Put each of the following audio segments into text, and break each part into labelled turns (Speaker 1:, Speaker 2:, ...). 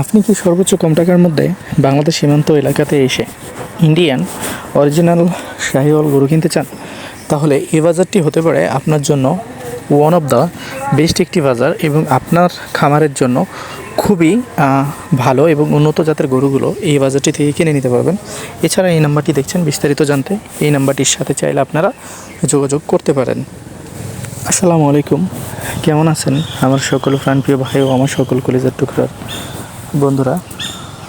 Speaker 1: আপনি কি সর্বোচ্চ কম টাকার মধ্যে বাংলাদেশ সীমান্ত এলাকাতে এসে ইন্ডিয়ান অরিজিনাল শাহিওয়াল গরু কিনতে চান? তাহলে এই বাজারটি হতে পারে আপনার জন্য ওয়ান অফ দ্য বেস্ট একটি বাজার এবং আপনার খামারের জন্য খুবই ভালো এবং উন্নত জাতের গরুগুলো এই বাজারটি থেকে কিনে নিতে পারবেন। এছাড়া এই নাম্বারটি দেখছেন বিস্তারিত জানতে। এই নাম্বারটির সাথে চাইলে আপনারা যোগাযোগ করতে পারেন। আসসালামু আলাইকুম। কেমন আছেন? আমার সকল প্রাণপ্রিয় ভাই ও আমার সকল কলেজের টুকরার বন্ধুরা,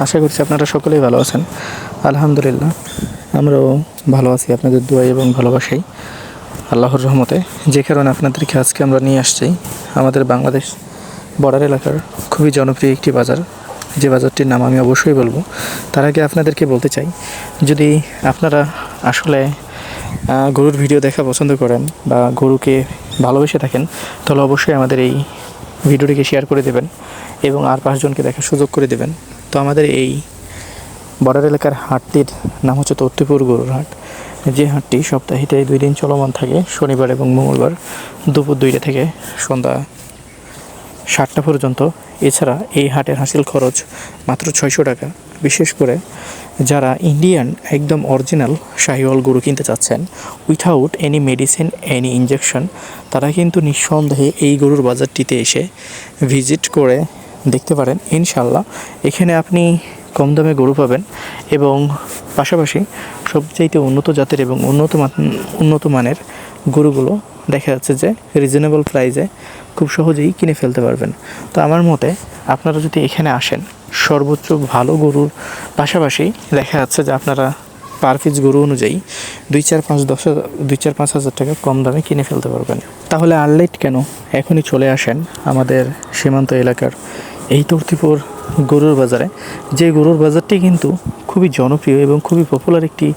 Speaker 1: আশা করছি আপনারা সকলেই ভালো আছেন। আলহামদুলিল্লাহ, আমরাও ভালো আছি আপনাদের দোয়া এবং ভালোবাসাই। আল্লাহর রহমতে, যে কারণে আপনাদেরকে আজকে আমরা নিয়ে আসছি আমাদের বাংলাদেশ বর্ডার এলাকার খুবই জনপ্রিয় একটি বাজার। যে বাজারটির নাম আমি অবশ্যই বলব। তার আগে আপনাদেরকে বলতে চাই, যদি আপনারা আসলে গরুর ভিডিও দেখা পছন্দ করেন বা গরুকে ভালোবেসে থাকেন, তাহলে অবশ্যই আমাদের এই ভিডিওটিকে শেয়ার করে দেবেন এবং আর পাঁচজনকে দেখার সুযোগ করে দেবেন। তো আমাদের এই বর্ডার এলাকার হাটটির নাম হচ্ছে তত্ত্বপুর গরুর হাট। যে হাটটি সপ্তাহিতে দুই দিন চলমান থাকে, শনিবার এবং মঙ্গলবার দুপুর দুইটা থেকে সন্ধ্যা সাতটা পর্যন্ত। এছাড়া এই হাটের হাসিল খরচ মাত্র ছয়শো টাকা। বিশেষ করে যারা ইন্ডিয়ান, একদম অরিজিনাল শাহিওয়াল গরু কিনতে চাচ্ছেন without any medicine any injection তারা কিন্তু নিঃসন্দেহে এই গরুর বাজারটিতে এসে ভিজিট করে দেখতে পারেন ইনশাল্লাহ এখানে আপনি কম দামে গরু পাবেন এবং পাশাপাশি সবচাইতে উন্নত জাতের এবং উন্নত উন্নত মানের গরুগুলো দেখা যাচ্ছে যে রিজনেবল প্রাইসে খুব সহজেই কিনে ফেলতে পারবেন। তো আমার মতে আপনারা যদি এখানে আসেন, সর্বোচ্চ ভালো গরুর পাশাপাশি দেখা যাচ্ছে যে আপনারা পার পিস গরু অনুযায়ী দুই চার পাঁচ দশ দুই চার পাঁচ হাজার টাকা কম দামে কিনে ফেলতে পারবেন। তাহলে আনলেট কেন? এখনই চলে আসেন আমাদের সীমান্ত এলাকার এই তর্তিপুর গরুর বাজারে। যে গরুর বাজারটি কিন্তু খুবই জনপ্রিয় এবং খুবই পপুলার একটি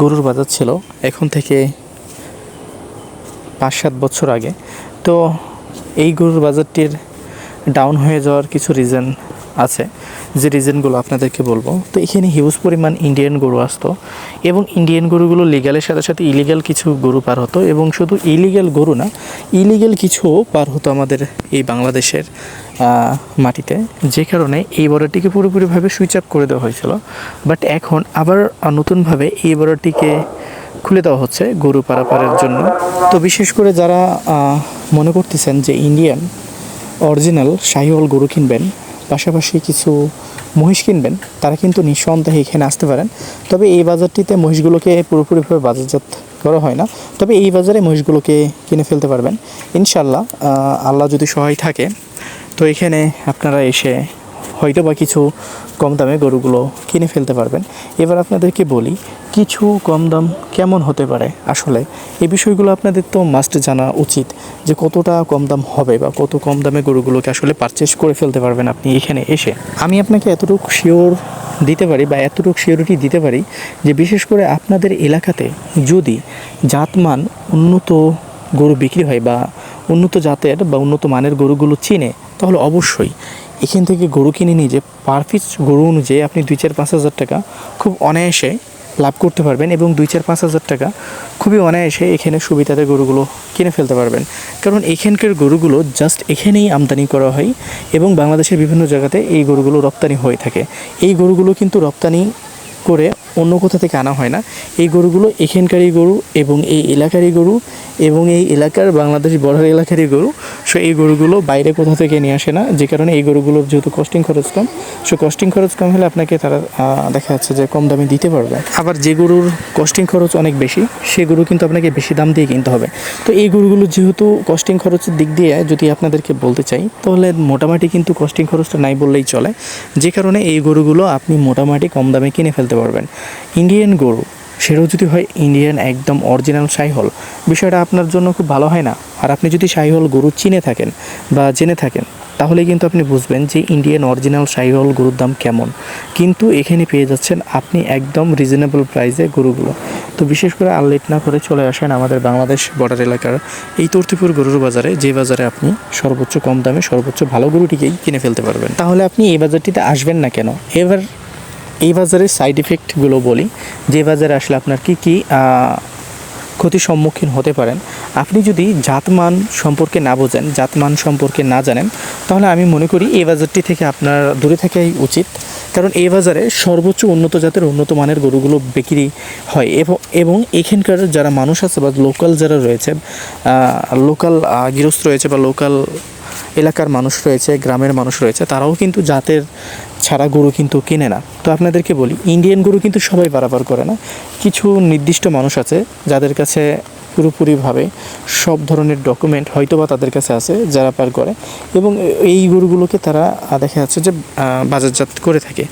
Speaker 1: গরুর বাজার ছিল এখন থেকে পাঁচ সাত বছর আগে। তো এই গরুর বাজারটির ডাউন হয়ে যাওয়ার কিছু রিজন আছে, যে রিজনগুলো আপনাদেরকে বলব। তো এখানে হিউজ পরিমাণ ইন্ডিয়ান গরু আসতো এবং ইন্ডিয়ান গরুগুলো লিগালের সাথে সাথে ইলিগাল কিছু গরু পার হতো এবং শুধু ইলিগাল গরু না ইলিগাল কিছু পার হতো আমাদের এই বাংলাদেশের মাটিতে। যে কারণে এই বর্ডারটিকে পুরোপুরিভাবে সুইচ আপ করে দেওয়া হয়েছিল। বাট এখন আবার নতুনভাবে এই বর্ডারটিকে খুলে দেওয়া হচ্ছে গরু পারাপারের জন্য। তো বিশেষ করে যারা মনে করতেছেন যে ইন্ডিয়ান অরিজিনাল শাহিওয়াল গরু কিনবেন, পাশাপাশি কিছু মহিষ কিনবেন, তারা কিন্তু নিঃসন্দেহে এখানে আসতে পারেন। তবে এই বাজারটিতে মহিষগুলোকে পুরোপুরিভাবে বাজারজাত করা হয় না। তবে এই বাজারে মহিষগুলোকে কিনে ফেলতে পারবেন। ইনশাল্লাহ আল্লাহ যদি সহায় থাকে, তো এখানে আপনারা এসে হয়তো বা কিছু কম দামে গরুগুলো কিনে ফেলতে পারবেন। এবার আপনাদেরকে বলি, কিছু কম দাম কেমন হতে পারে? আসলে এই বিষয়গুলো আপনাদের তো মাস্ট জানা উচিত যে কতটা কম দাম হবে বা কত কম দামে গরুগুলোকে আসলে পারচেস করে ফেলতে পারবেন আপনি এখানে এসে। আমি আপনাকে এতটুকু শিওর দিতে পারি বা এতটুকু শিওরিটি দিতে পারি যে বিশেষ করে আপনাদের এলাকাতে যদি জাতমান উন্নত গরু বিক্রি হয় বা উন্নত জাতের বা উন্নত মানের গরুগুলো চিনে তাহলে অবশ্যই এখান থেকে গরু কিনে নিয়ে যে পার পিস গরু অনুযায়ী আপনি দুই চার পাঁচ হাজার টাকা খুব অনায়াসে লাভ করতে পারবেন এবং দুই চার পাঁচ হাজার টাকা খুবই অনায়াসে এখানে সুবিধাতে গরুগুলো কিনে ফেলতে পারবেন। কারণ এখানকার গরুগুলো জাস্ট এখানেই আমদানি করা হয় এবং বাংলাদেশের বিভিন্ন জায়গাতে এই গরুগুলো রপ্তানি হয়ে থাকে। এই গরুগুলো কিন্তু রপ্তানি করে অন্য কোথা থেকে আনা হয় না। এই গরুগুলো এখানকারই গরু এবং এই এলাকারই গরু এবং এই এলাকার বাংলাদেশ বর্ডার এলাকারই গরু। সো এই গরুগুলো বাইরে কোথা থেকে নিয়ে আসে না। যে কারণে এই গরুগুলোর যেহেতু কস্টিং খরচ কম। সো কস্টিং খরচ কম হলে আপনাকে তারা দেখা যাচ্ছে যে কম দামে দিতে পারবে। আবার যে গরুর কস্টিং খরচ অনেক বেশি, সে গরু কিন্তু আপনাকে বেশি দাম দিয়ে কিনতে হবে। তো এই গরুগুলো যেহেতু কস্টিং খরচের দিক দিয়ে, যদি আপনাদেরকে বলতে চাই, তাহলে মোটামুটি কিন্তু কস্টিং খরচটা নাই বললেই চলে। যে কারণে এই গরুগুলো আপনি মোটামুটি কম দামে কিনে ফেলতে পারবেন। ইন্ডিয়ান গরু, সেটাও যদি হয় ইন্ডিয়ান একদম অরিজিনাল সাইহল। বিষয়টা আপনার জন্য খুব ভালো হয় না? আর আপনি যদি সাইহল গরু চিনে থাকেন বা জেনে থাকেন তাহলে কিন্তু আপনি বুঝবেন যে ইন্ডিয়ান অরিজিনাল সাইহল গরুর দাম কেমন। কিন্তু এখানে পেয়ে যাচ্ছেন আপনি একদম রিজনেবল প্রাইসে গরুগুলো। তো বিশেষ করে আর লেট না করে চলে আসেন আমাদের বাংলাদেশ বর্ডার এলাকার এই তর্তিপুর গরুর বাজারে, যে বাজারে আপনি সর্বোচ্চ কম দামে সর্বোচ্চ ভালো গরুটিকেই কিনে ফেলতে পারবেন। তাহলে আপনি এই বাজারটিতে আসবেন না কেন? এবার এই বাজারের সাইড ইফেক্টগুলো বলি। যে বাজারে আসলে আপনার কি কি ক্ষতির সম্মুখীন হতে পারেন, আপনি যদি জাতমান সম্পর্কে না বোঝেন, জাতমান সম্পর্কে না জানেন, তাহলে আমি মনে করি এই বাজারটি থেকে আপনার দূরে থাকাই উচিত। কারণ এই বাজারে সর্বোচ্চ উন্নত জাতের উন্নত মানের গরুগুলো বিক্রি হয় এবং- এখানকার যারা মানুষ আছে বা লোকাল যারা রয়েছে লোকাল গৃহস্থ রয়েছে বা লোকাল এলাকার মানুষ রয়েছে, গ্রামের মানুষ রয়েছে, তারাও কিন্তু জাতের ছাড়া গরু কিন্তু কেনে না। তো আপনাদেরকে বলি ইন্ডিয়ান গরু কিন্তু সবাই বারাবার করে না। কিছু নির্দিষ্ট মানুষ আছে যাদের কাছে পুরোপুরিভাবে সব ধরনের ডকুমেন্ট হয়তো বা তাদের কাছে আছে যারা পার করে এবং এই গরুগুলোকে তারা দেখা যাচ্ছে যে বাজারজাত করে থাকে।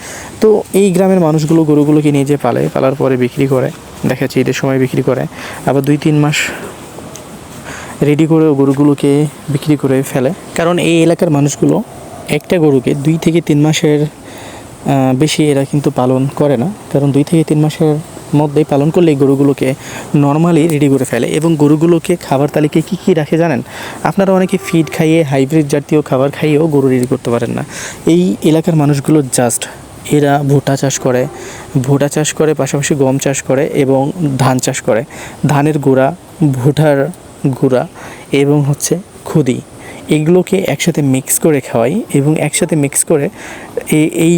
Speaker 1: তো এই গ্রামের মানুষগুলো গরুগুলোকে নিয়ে যে পালে, পালার পরে বিক্রি করে, দেখা যাচ্ছে ঈদের সময় বিক্রি করে, আবার দুই তিন মাস রেডি করে গরুগুলোকে বিক্রি করে ফেলে। কারণ এই এলাকার মানুষগুলো একটা গরুকে দুই থেকে তিন মাসের বেশি এরা কিন্তু পালন করে না। কারণ দুই থেকে তিন মাসের মধ্যেই পালন করলে গরুগুলোকে নর্মালি রেডি করে ফেলে এবং গরুগুলোকে খাবার তালিকায় কী কী রাখে জানেন? আপনারা অনেকে ফিড খাইয়ে হাইব্রিড জাতীয় খাবার খাইয়েও গরু রেডি করতে পারেন না। এই এলাকার মানুষগুলো জাস্ট এরা ভুট্টা চাষ করে, ভুট্টা চাষ করে, পাশাপাশি গম চাষ করে এবং ধান চাষ করে। ধানের গুঁড়া, ভুট্টার গুঁড়া এবং হচ্ছে খুদি। এগুলোকে একসাথে মিক্স করে খাওয়াই এবং একসাথে মিক্স করে এই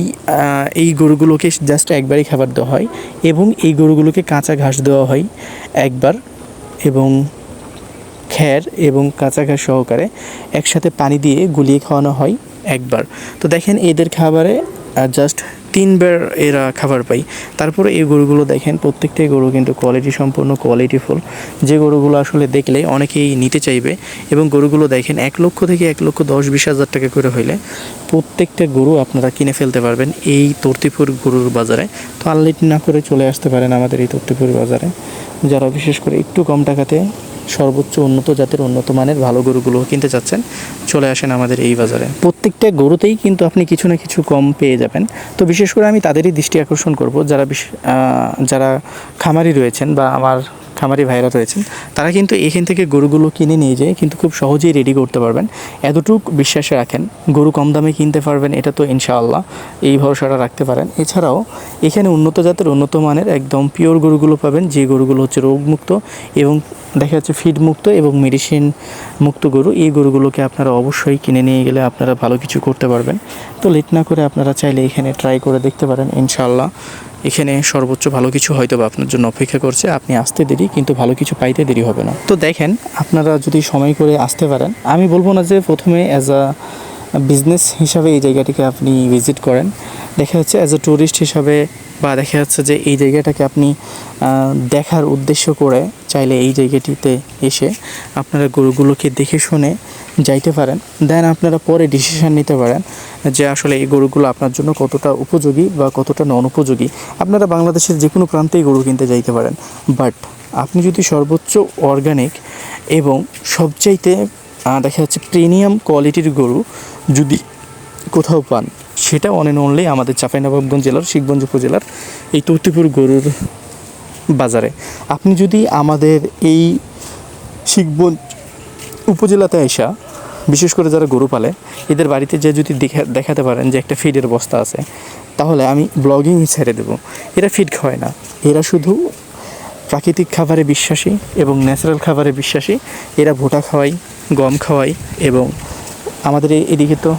Speaker 1: এই গরুগুলোকে জাস্ট একবারই খাবার দেওয়া হয় এবং এই গরুগুলোকে কাঁচা ঘাস দেওয়া হয় একবার এবং খ্যার এবং কাঁচা ঘাস সহকারে একসাথে পানি দিয়ে গুলিয়ে খাওয়ানো হয় একবার। তো দেখেন এদের খাবারে জাস্ট তিনবার এরা খাবার পাই তারপরে এই গরুগুলো দেখেন প্রত্যেকটাই গরু কিন্তু কোয়ালিটি সম্পূর্ণ কোয়ালিটিফুল যে গরুগুলো আসলে দেখলে অনেকেই নিতে চাইবে এবং গরুগুলো দেখেন, এক লক্ষ থেকে এক লক্ষ দশ বিশ হাজার টাকা করে হইলে প্রত্যেকটা গরু আপনারা কিনে ফেলতে পারবেন এই তর্তিপুর গরুর বাজারে। তো আনলেট না করে চলে আসতে পারেন আমাদের এই তর্তিপুর বাজারে। যারা বিশেষ করে একটু কম টাকাতে সর্বোচ্চ উন্নত জাতের উন্নত মানের ভালো গরুগুলো কিনতে চাচ্ছেন, চলে আসেন আমাদের এই বাজারে। প্রত্যেকটা গরুতেই কিন্তু আপনি কিছু না কিছু কম পেয়ে যাবেন। তো বিশেষ করে আমি তাদেরই দৃষ্টি আকর্ষণ করব, যারা যারা খামারি রয়েছেন বা আমার খামারি ভাইরা রয়েছেন, তারা কিন্তু এখান থেকে গরুগুলো কিনে নিয়ে যেয়ে কিন্তু খুব সহজেই রেডি করতে পারবেন। এতটুক বিশ্বাসে রাখেন, গরু কম দামে কিনতে পারবেন, এটা তো ইনশাআল্লাহ, এই ভরসাটা রাখতে পারেন। এছাড়াও, এখানে উন্নত জাতের, উন্নত মানের একদম পিওর গরুগুলো পাবেন, যে গরুগুলো হচ্ছে রোগমুক্ত এবং দেখা যাচ্ছে ফিড মুক্ত এবং মেডিসিন মুক্ত গরু, এই গরুগুলোকে আপনারা অবশ্যই কিনে নিয়ে গেলে আপনারা ভালো কিছু করতে পারবেন। তো লেট না করে আপনারা চাইলে এখানে ট্রাই করে দেখতে পারেন, ইনশাআল্লাহ। এখানে সর্বোচ্চ ভালো কিছু হয়তো বা আপনার জন্য অপেক্ষা করছে। আপনি আসতে দেরি, কিন্তু ভালো কিছু পাইতে দেরি হবে না। তো দেখেন, আপনারা যদি সময় করে আসতে পারেন, আমি বলব না যে প্রথমে অ্যাজ আ বিজনেস হিসাবে এই জায়গাটিকে আপনি ভিজিট করেন। দেখা যাচ্ছে অ্যাজ এ ট্যুরিস্ট হিসাবে বা দেখা যাচ্ছে যে এই জায়গাটাকে আপনি দেখার উদ্দেশ্য করে চাইলে এই জায়গাটিতে এসে আপনারা গরুগুলোকে দেখে শুনে যাইতে পারেন। দেন আপনারা পরে ডিসিশন নিতে পারেন। যে আসলে এই গরুগুলো আপনার জন্য কতটা উপযোগী বা কতটা নন উপযোগী আপনারা বাংলাদেশের যে কোনো প্রান্তেই গরু কিনতে যাইতে পারেন। বাট আপনি যদি সর্বোচ্চ অর্গানিক এবং সবচাইতে দেখা যাচ্ছে প্রিমিয়াম কোয়ালিটির গরু যদি কোথাও পান, সেটা অন অ্যান্ড অনলি আমাদের চাঁপাইনবাবগঞ্জ জেলার, শিখগঞ্জ উপজেলার, এই তর্তিপুর গরুর বাজারে। আপনি যদি আমাদের এই শিখগঞ্জ উপজেলাতে আসা বিশেষ করে যারা গরু পালে, এদের বাড়িতে যে যদি দেখা দেখাতে পারেন যে একটা ফিডের বস্তা আছে, তাহলে আমি ব্লগিং ছেড়ে দেবো। এরা ফিড খাওয়ায় না। এরা শুধু প্রাকৃতিক খাবারে বিশ্বাসী এবং ন্যাচারাল খাবারে বিশ্বাসী। এরা ভুট্টা খাওয়াই গম খাওয়াই এবং আমাদের এদিকে তো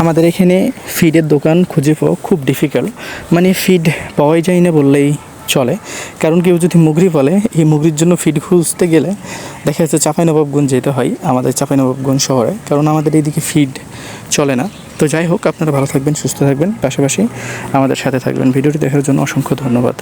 Speaker 1: আমাদের এখানে ফিডের দোকান খুঁজে পাওয়া খুব ডিফিকাল্ট মানে ফিড পাওয়াই যায় না বললেই চলে। কারণ কেউ যদি মুগরি বলে, এই মুগরির জন্য ফিড খুঁজতে গেলে দেখা যাচ্ছে চাঁপাইনবাবগঞ্জ যেতে হয়, আমাদের চাঁপাইনবাবগঞ্জ শহরে। কারণ আমাদের এইদিকে ফিড চলে না। তো যাই হোক, আপনারা ভালো থাকবেন, সুস্থ থাকবেন। পাশাপাশি আমাদের সাথে থাকবেন। ভিডিওটি দেখার জন্য অসংখ্য ধন্যবাদ।